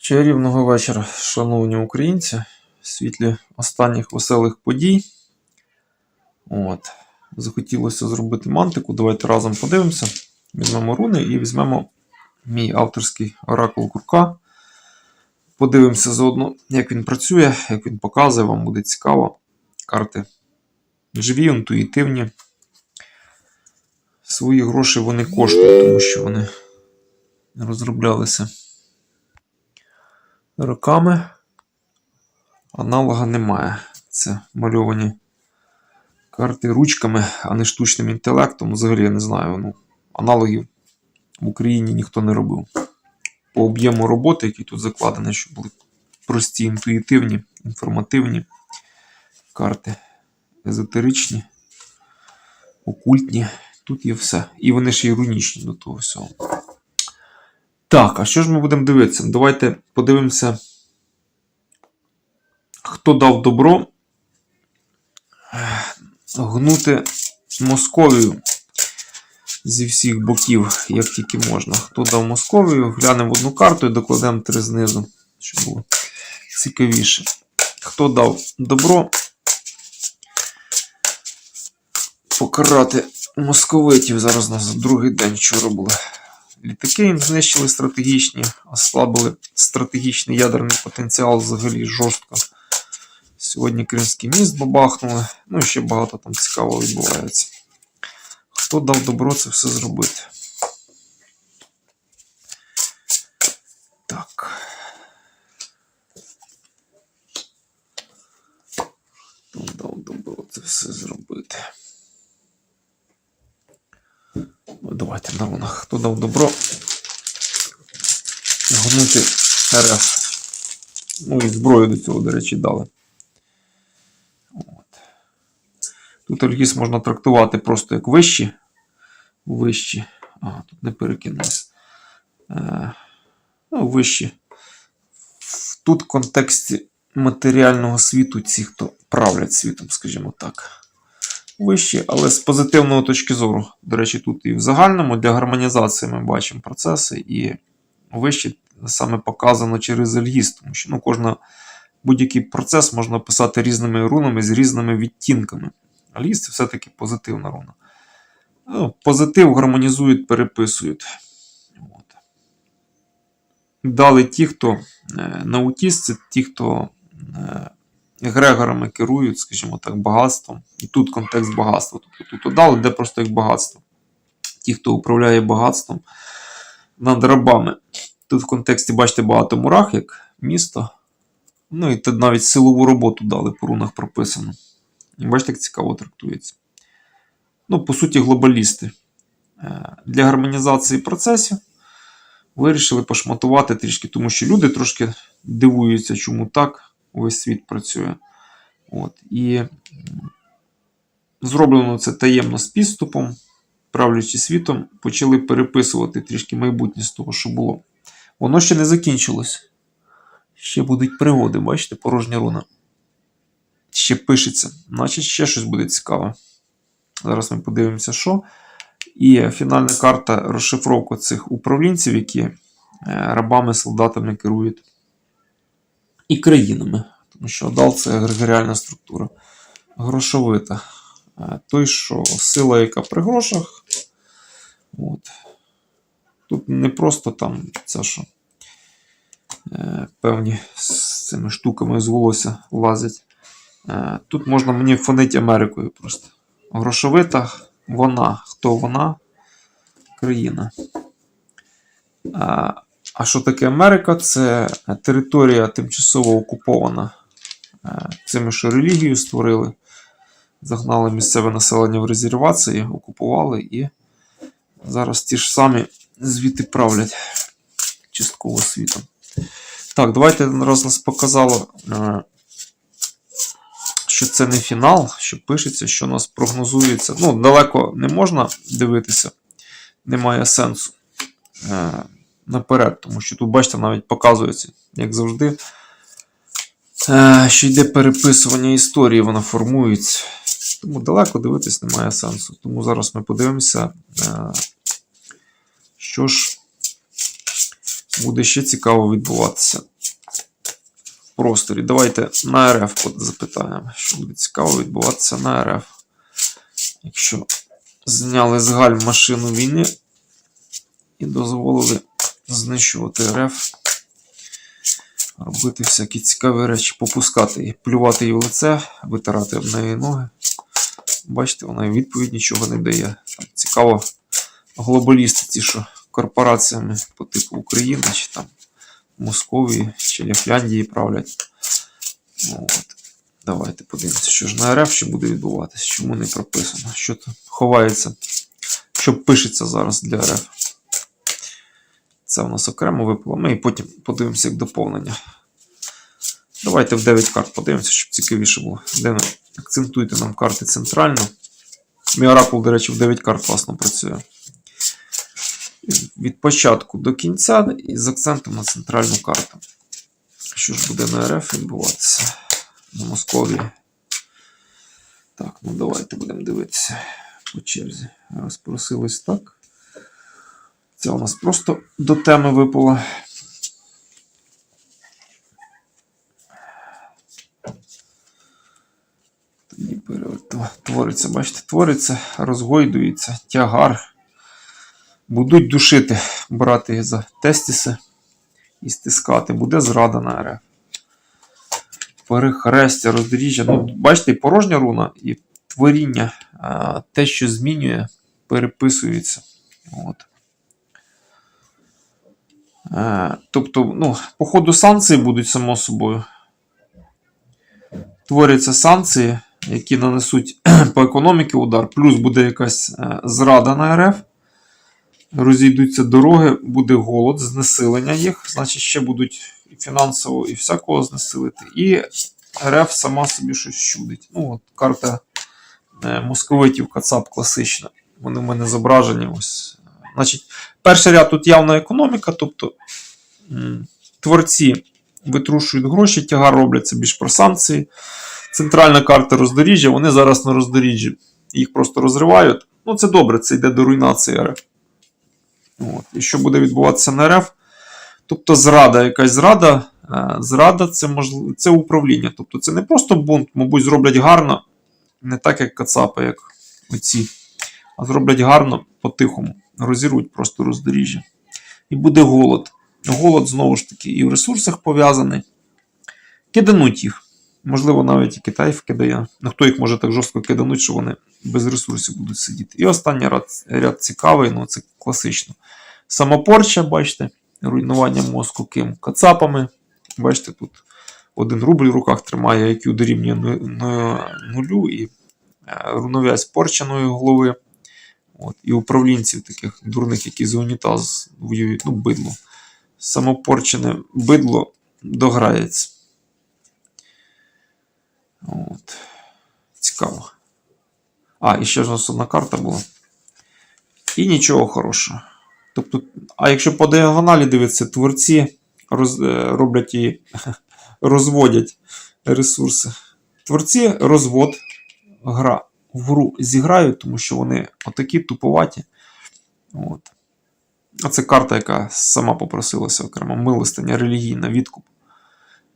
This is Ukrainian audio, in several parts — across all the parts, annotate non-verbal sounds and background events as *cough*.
Чарівного вечора, шановні українці, в світлі останніх веселих подій. От. Захотілося зробити мантику. Давайте разом подивимося. Візьмемо руни і візьмемо мій авторський оракул курка. Подивимося заодно, як він працює, як він показує, вам буде цікаво. Карти живі, інтуїтивні. Свої гроші вони коштують, тому що вони розроблялися роками. Аналога немає. Це мальовані карти ручками, а не штучним інтелектом. Взагалі я не знаю. Ну, аналогів в Україні ніхто не робив. По об'єму роботи, які тут закладені, щоб були прості, інтуїтивні, інформативні карти, езотеричні, окультні. Тут є все. І вони ще й рунічні до того всього. Так, а що ж ми будемо дивитися? Давайте подивимося, хто дав добро гнути Московію зі всіх боків, як тільки можна. Хто дав Московію, глянемо одну карту і докладемо три знизу, щоб було цікавіше. Хто дав добро покарати московитів. Зараз у нас другий день вчора були. Літаки знищили стратегічні, ослабили стратегічний ядерний потенціал взагалі жорстко. Сьогодні Кримський міст бабахнули. Ну і ще багато там цікавого відбувається. Хто дав добро це все зробити? Так. Хто дав добро це все зробити? Ну, давайте на рунах. Хто дав добро? Гнути РФ. Ну і зброю до цього, до речі, дали. От. Тут Альгіс можна трактувати просто як вищі. Вищі. А, тут не перекинулись. Е, ну, вищі. Тут в контексті матеріального світу ці, хто правлять світом, скажімо так вищі, але з позитивної точки зору. До речі, тут і в загальному для гармонізації ми бачимо процеси, і вищі саме показано через ельгіз, тому що ну, кожна, будь-який процес можна описати різними рунами з різними відтінками. Альгіз це все-таки позитивна руна. Ну, Позитив гармонізують, переписують. От. Дали ті, хто е, наутіст, це ті, хто. Е, Егрегорами керують, скажімо так, багатством. І тут контекст багатства. Тобто тут дали, де просто як багатство. Ті, хто управляє багатством над рабами. Тут в контексті, бачите, багато мурах, як місто. Ну і тут навіть силову роботу дали, по рунах прописано. І бачите, як цікаво трактується. Ну, по суті, глобалісти. Е, для гармонізації процесів вирішили пошматувати трішки, тому що люди трошки дивуються, чому так увесь світ працює. От. І зроблено це таємно з підступом, правлячи світом, почали переписувати трішки майбутнє з того, що було. Воно ще не закінчилось. Ще будуть пригоди, бачите, порожня руна. Ще пишеться, значить ще щось буде цікаве. Зараз ми подивимося, що. І фінальна карта розшифровка цих управлінців, які е, рабами, солдатами керують і країнами. Тому що Адал це егрегоріальна структура. Грошовита. Е, той, що сила, яка при грошах. От. Тут не просто там це що е, певні з цими штуками з волосся лазять. Е, тут можна мені фонити Америкою просто. Грошовита вона. Хто вона? Країна. А що таке Америка? Це територія тимчасово окупована е, цими, що релігію створили, загнали місцеве населення в резервації, окупували і зараз ті ж самі звідти правлять частково світом. Так, давайте раз нас показало, е, що це не фінал, що пишеться, що нас прогнозується. Ну, далеко не можна дивитися, немає сенсу. Наперед, тому що тут, бачите, навіть показується, як завжди, е, що йде переписування історії, вона формується. Тому далеко дивитись немає сенсу. Тому зараз ми подивимося, е, що ж буде ще цікаво відбуватися в просторі. Давайте на РФ запитаємо, що буде цікаво відбуватися на РФ. Якщо зняли з гальм машину війни і дозволили знищувати РФ, робити всякі цікаві речі, попускати її, плювати її в лице, витирати об неї ноги. Бачите, вона відповідь нічого не дає. Цікаво, глобалісти, ті, що корпораціями по типу України, чи там Московії, чи Ляфляндії правлять. Ну, От. Давайте подивимося, що ж на РФ ще буде відбуватися, чому не прописано, що тут ховається, що пишеться зараз для РФ. Це у нас окремо випало. Ми і потім подивимося як доповнення. Давайте в 9 карт подивимося, щоб цікавіше було. Де ми? Акцентуйте нам карти центрально. Мій оракул, до речі, в 9 карт класно працює. Від початку до кінця і з акцентом на центральну карту. Що ж буде на РФ відбуватися? На Московії. Так, ну давайте будемо дивитися по черзі. Розпросилось так. Це у нас просто до теми випало. Тоді твориться, бачите, твориться, розгойдується, тягар. Будуть душити, брати за тестіси і стискати. Буде зрада на РФ. Перехрестя, роздоріжжя. Ну, бачите, порожня руна, і творіння, те, що змінює, переписується. От. Е, Тобто, ну, по ходу санкції будуть само собою. Творяться санкції, які нанесуть *clears throat* по економіці удар, плюс буде якась е, зрада на РФ. Розійдуться дороги, буде голод, знесилення їх, значить, ще будуть і фінансово, і всякого знесилити. І РФ сама собі щось чудить. Ну, от карта е, московитів Кацап класична. Вони в мене зображені. Ось. Значить, перший ряд тут явна економіка, тобто творці витрушують гроші, тягар робляться більш про санкції. Центральна карта роздоріжжя, вони зараз на роздоріжжі. Їх просто розривають. Ну, це добре, це йде до руйнації РФ. От. І що буде відбуватися на РФ? Тобто зрада, якась зрада. е, Зрада це можливо, це управління. Тобто це не просто бунт, мабуть, зроблять гарно, не так, як Кацапи, як оці, а зроблять гарно по-тихому. Розірвуть просто роздоріжжя. І буде голод. Голод, знову ж таки, і в ресурсах пов'язаний. Кидануть їх. Можливо, навіть і Китай вкидає. Ну, хто їх може так жорстко кидануть, що вони без ресурсів будуть сидіти. І останній ряд, ряд цікавий, ну це класично. Самопорча, бачите, руйнування мозку ким? Кацапами. Бачите, тут один рубль в руках тримає, IQ дорівнює ну- ну- нулю і е, рунов'язь порчаної голови. От, і управлінців таких дурних, які за унітаз воюють, ну, бидло. Самопорчене бидло дограється. От. Цікаво. А, і ще ж нас одна карта була. І нічого хорошого. Тобто, а якщо по діагоналі дивитися, творці роз, е, роблять і *laughs* розводять ресурси. Творці розвод гра в гру зіграють, тому що вони отакі туповаті. От. А це карта, яка сама попросилася окремо. Милостиня, релігійна, відкуп.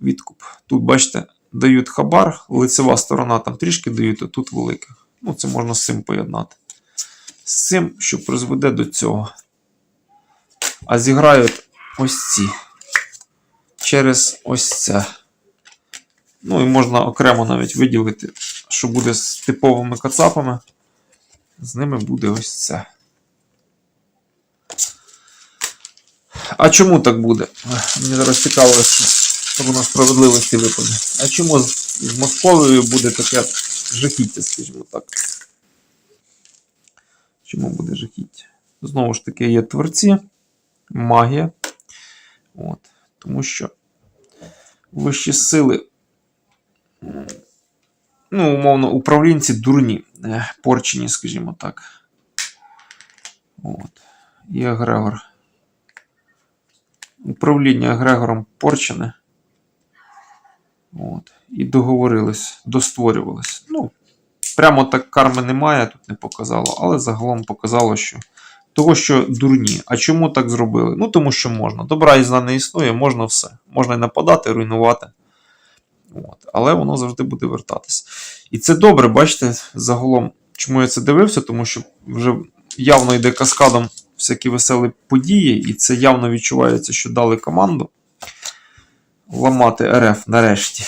Відкуп. Тут, бачите, дають хабар, лицева сторона там трішки дають, а тут велика. Ну, це можна з цим поєднати. З цим, що призведе до цього. А зіграють ось ці. Через ось це. Ну і можна окремо навіть виділити, що буде з типовими кацапами. З ними буде ось це. А чому так буде? Мені зараз цікаво, що воно справедливості випаде. А чому з, Московією буде таке жахіття, скажімо так? Чому буде жахіття? Знову ж таки, є творці, магія. От. Тому що вищі сили, ну, умовно, управлінці дурні, е, порчені, скажімо так. От. І Егрегор. Управління Егрегором порчене. От. І договорились, достворювались. Ну, прямо так карми немає, тут не показало, але загалом показало, що того, що дурні. А чому так зробили? Ну, тому що можна. Добра і зла не існує, можна все. Можна і нападати, руйнувати. От. Але воно завжди буде вертатись. І це добре, бачите, загалом, чому я це дивився, тому що вже явно йде каскадом всякі веселі події, і це явно відчувається, що дали команду ламати РФ нарешті.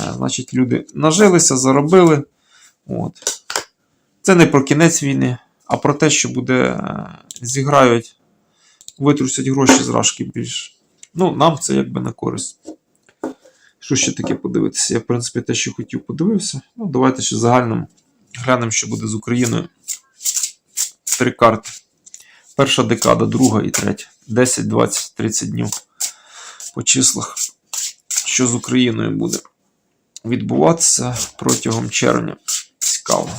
Е, Значить, люди нажилися, заробили. От. Це не про кінець війни, а про те, що буде. е, Зіграють, витрусять гроші з рашки більш. Ну, нам це якби на користь. Що ще таке подивитися? Я, в принципі, те, що хотів, подивився. Ну, давайте ще загальним глянемо, що буде з Україною. Три карти. Перша декада, друга і третя. 10, 20, 30 днів по числах. Що з Україною буде відбуватися протягом червня. Цікаво.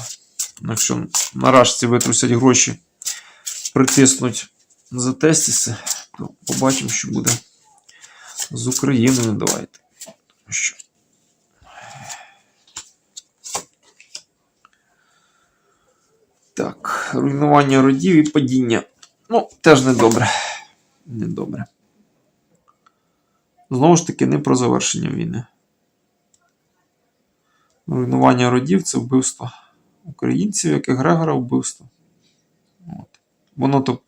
Ну, Якщо на витрусять гроші, притиснуть за тестіси, то побачимо, що буде з Україною. Давайте. Що? Так, руйнування родів і падіння. Ну, теж недобре. Недобре. Знову ж таки, не про завершення війни. Руйнування родів це вбивство українців, як і Грегора вбивство. От. Воно то.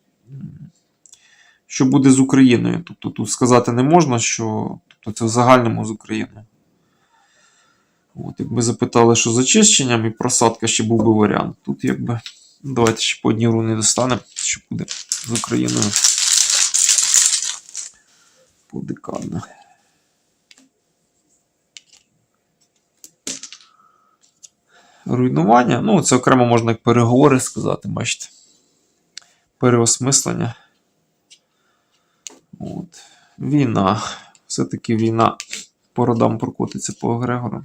Що буде з Україною? Тобто тут сказати не можна, що тобто це в загальному з Україною. От, якби запитали, що з очищенням і просадка ще був би варіант. Тут якби. Давайте ще по одній руні достанемо, що буде з Україною. Подекадно. Руйнування. Ну, це окремо можна як переговори сказати, бачите. Переосмислення. От. Війна. Все-таки війна по родам прокотиться по Грегору.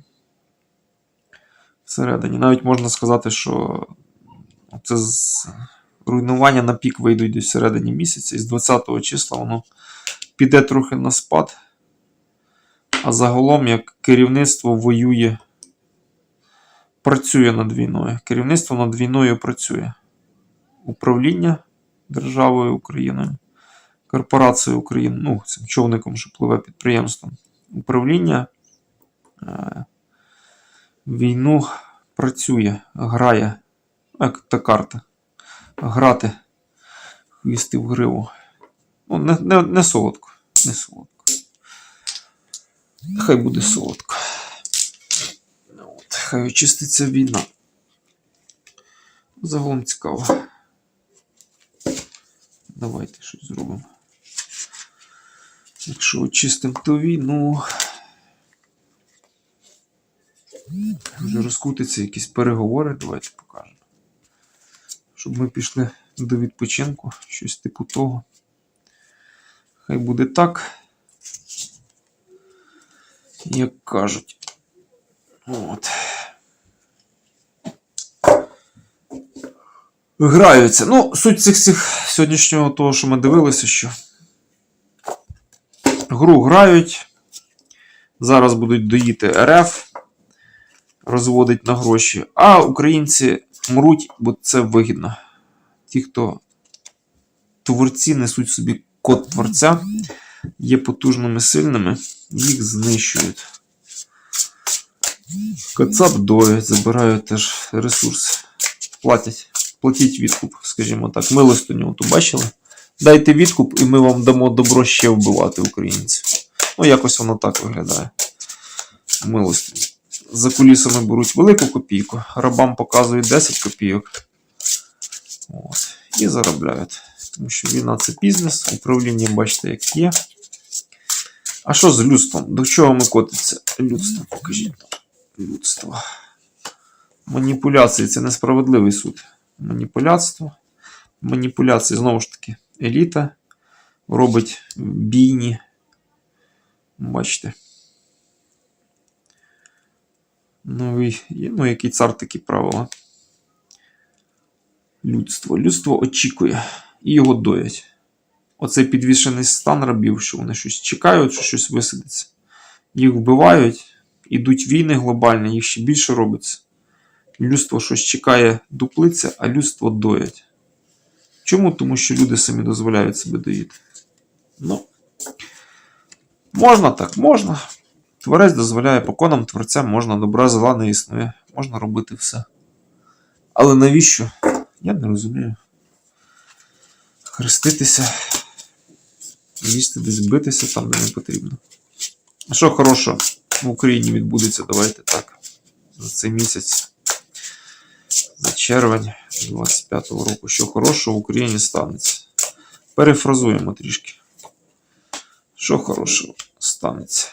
Всередині. Навіть можна сказати, що це з руйнування на пік вийдуть десь всередині місяця, і з 20 числа воно піде трохи на спад. А загалом, як керівництво воює, працює над війною. Керівництво над війною працює. Управління державою Україною, корпорацією України, ну, цим човником, що пливе підприємством. Управління е, війну працює, грає, як та карта. Грати, хвісти в гриву. Ну, не, не, не солодко. Не солодко. Хай буде солодко. От, хай очиститься війна. Загалом цікаво. Давайте щось зробимо. Якщо очистимо ту війну. Вже розкрутиться якісь переговори, давайте покажемо. Щоб ми пішли до відпочинку, щось типу того. Хай буде так. Як кажуть. От. Граються. Ну, суть цих цих сьогоднішнього того, що ми дивилися, що гру грають. Зараз будуть доїти РФ, розводить на гроші. А українці мруть, бо це вигідно. Ті, хто творці несуть собі код творця, є потужними сильними, їх знищують. Кацап доють, забирають теж ресурс. Платять. Платіть відкуп, скажімо так. Милостиню то бачили? Дайте відкуп, і ми вам дамо добро ще вбивати українців. Ну, якось воно так виглядає. Милостиню. За кулісами беруть велику копійку, рабам показують 10 копійок. От. І заробляють. Тому що війна це бізнес, управління, бачите, як є. А що з людством? До чого ми котиться? Людство, покажіть. Людство. Маніпуляції це несправедливий суд. Маніпуляцтво. Маніпуляції, знову ж таки, еліта робить бійні. Бачите. Ну, ну, який цар такі правила. Людство. Людство очікує і його доять. Оцей підвішений стан рабів, що вони щось чекають, що щось висадиться. Їх вбивають, ідуть війни глобальні, їх ще більше робиться. Людство щось чекає дуплиться, а людство доять. Чому? Тому що люди самі дозволяють себе доїти. Ну, можна так, можна. Творець дозволяє поконам творцям, можна добра зла не існує, можна робити все. Але навіщо? Я не розумію. Хреститися, їсти десь битися там, де не потрібно. Що хорошого в Україні відбудеться, давайте так. За цей місяць, за червень 25-го року, що хорошого в Україні станеться. Перефразуємо трішки. Що хорошого станеться?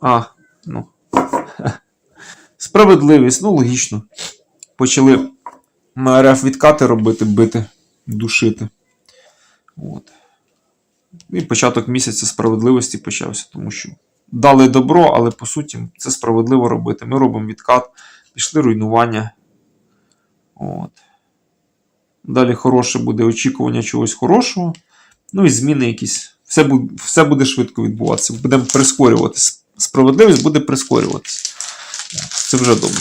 А, ну. *laughs* Справедливість, ну логічно. Почали на РФ відкати робити, бити, душити. От. І початок місяця справедливості почався, тому що дали добро, але по суті це справедливо робити. Ми робимо відкат, пішли руйнування. От. Далі хороше буде очікування чогось хорошого. Ну і зміни якісь. Все буде, все буде швидко відбуватися. Будемо прискорюватися. Справедливість буде прискорюватися. Це вже добре.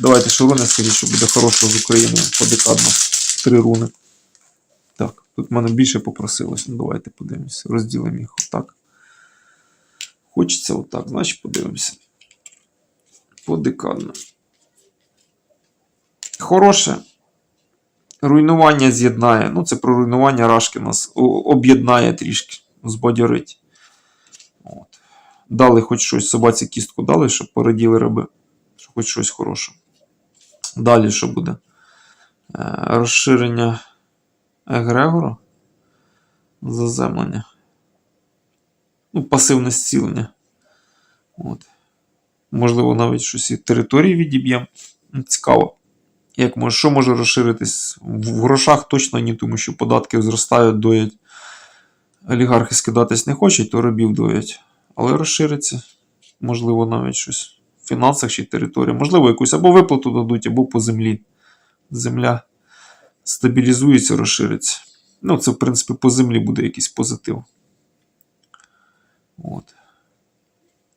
Давайте ще руни, скажіть, що буде хорошого з України подекадно. Три руни. Так, тут в мене більше попросилось. Ну, давайте подивимося. Розділимо їх отак. Хочеться отак, значить подивимося. Подекадно. Хороше. Руйнування з'єднає. Ну, це про руйнування Рашки нас об'єднає трішки, збадьорить. От. Дали хоч щось, собаці кістку дали, щоб пораділи раби. Що хоч щось хороше. Далі що буде? Е, розширення Егрегора. Заземлення. Ну, пасивне зцілення. От. Можливо, навіть щось і території відіб'ємо. Цікаво. Як може, що може розширитись? В грошах точно ні, тому що податки зростають, доять. Олігархи скидатись не хочуть, то рабів доять. Але розшириться. Можливо, навіть щось в фінансах чи території. Можливо, якусь або виплату дадуть, або по землі. Земля стабілізується, розшириться. Ну, це, в принципі, по землі буде якийсь позитив. От.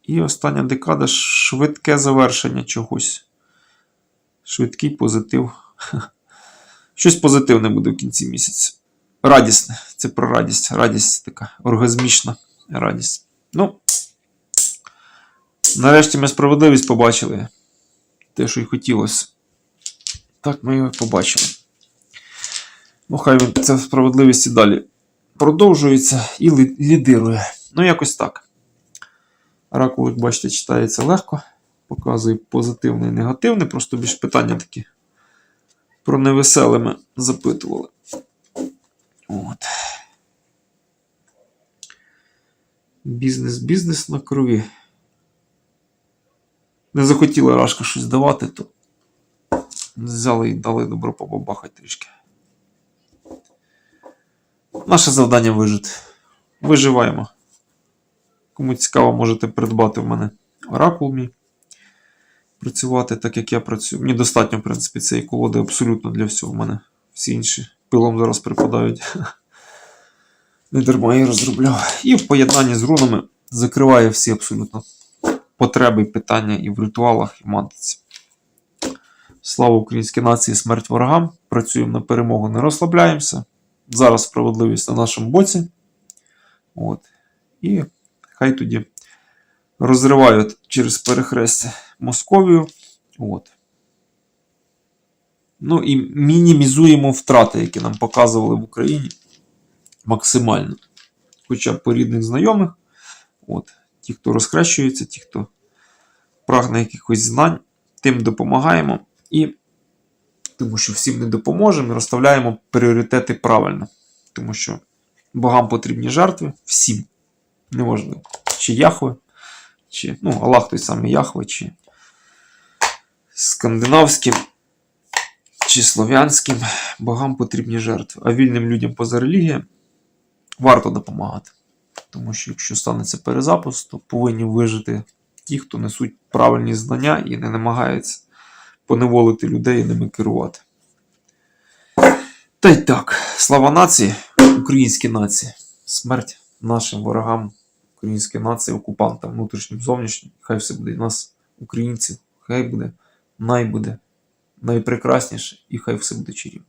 І остання декада швидке завершення чогось. Швидкий позитив. *laughs* Щось позитивне буде в кінці місяця. Радісне. Це про радість. Радість така оргазмічна радість. Ну. Нарешті ми справедливість побачили. Те, що й хотілося. Так ми його побачили. Ну, хай він ця справедливість і далі продовжується і лідирує. Ну, якось так. Оракул, як бачите, читається легко. Показує позитивне і негативне. Просто більш питання такі про невеселе ми запитували. От. Бізнес, бізнес на крові. Не захотіла Рашка щось давати, то взяли і дали добро побабахати трішки. Наше завдання вижити. Виживаємо. Кому цікаво, можете придбати в мене оракул мій. Працювати так, як я працюю. Мені достатньо, в принципі, цієї колоди абсолютно для всього. У мене всі інші пилом зараз припадають. *laughs* Не дарма я розробляв. І в поєднанні з рунами закриває всі абсолютно потреби і питання і в ритуалах, і в мантиці. Слава українській нації, смерть ворогам. Працюємо на перемогу, не розслабляємося. Зараз справедливість на нашому боці. От. І хай тоді розривають через перехрестя Московію. От. Ну і мінімізуємо втрати, які нам показували в Україні максимально. Хоча б по рідних знайомих. От. Ті, хто розхрещується, ті, хто прагне якихось знань, тим допомагаємо. І тому що всім не допоможемо розставляємо пріоритети правильно. Тому що богам потрібні жертви всім. Неважливо. Чи Яхве, чи ну, Аллах той самий Яхве, чи скандинавським, чи слов'янським богам потрібні жертви. А вільним людям поза релігією варто допомагати. Тому що якщо станеться перезапуск, то повинні вижити ті, хто несуть правильні знання і не намагаються поневолити людей і ними керувати. Та й так, слава нації, українській нації, смерть нашим ворогам, української нації, окупантам, внутрішнім, зовнішнім. Хай все буде і нас, українців, хай буде, най буде найпрекрасніше, і хай все буде чарівно.